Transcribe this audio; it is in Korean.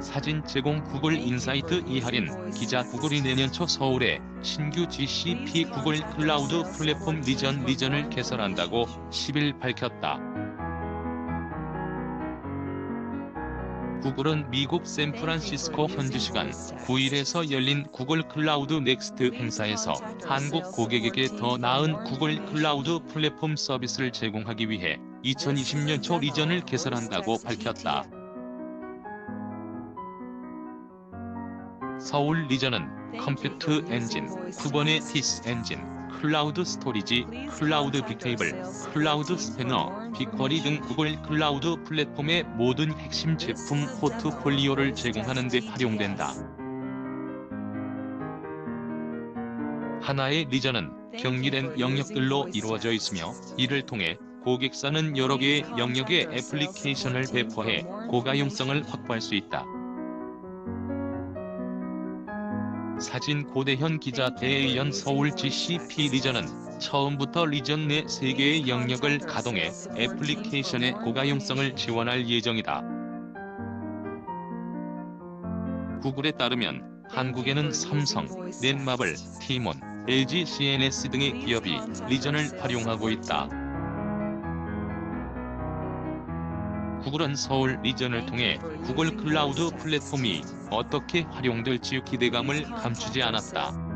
사진 제공 구글 인사이트 이할인 기자 구글이 내년 초 서울에 신규 GCP 구글 클라우드 플랫폼 리전 리전을 개설한다고 10일 밝혔다. 구글은 미국 샌프란시스코 현지 시간 9일에서 열린 구글 클라우드 넥스트 행사에서 한국 고객에게 더 나은 구글 클라우드 플랫폼 서비스를 제공하기 위해 2020년 초 리전을 개설한다고 밝혔다. 서울 리전은 컴퓨트 엔진, 쿠버네티스 엔진, 클라우드 스토리지, 클라우드 빅테이블, 클라우드 스패너, 빅쿼리 등 구글 클라우드 플랫폼의 모든 핵심 제품 포트폴리오를 제공하는 데 활용된다. 하나의 리전은 격리된 영역들로 이루어져 있으며 이를 통해 고객사는 여러 개의 영역의 애플리케이션을 배포해 고가용성을 확보할 수 있다. 사진 고대현 기자 대의연 서울 GCP 리전은 처음부터 리전 내 3개의 영역을 가동해 애플리케이션의 고가용성을 지원할 예정이다. 구글에 따르면 한국에는 삼성, 넷마블, 티몬, LG CNS 등의 기업이 리전을 활용하고 있다. 구글은 서울 리전을 통해 구글 클라우드 플랫폼이 어떻게 활용될지 기대감을 감추지 않았다.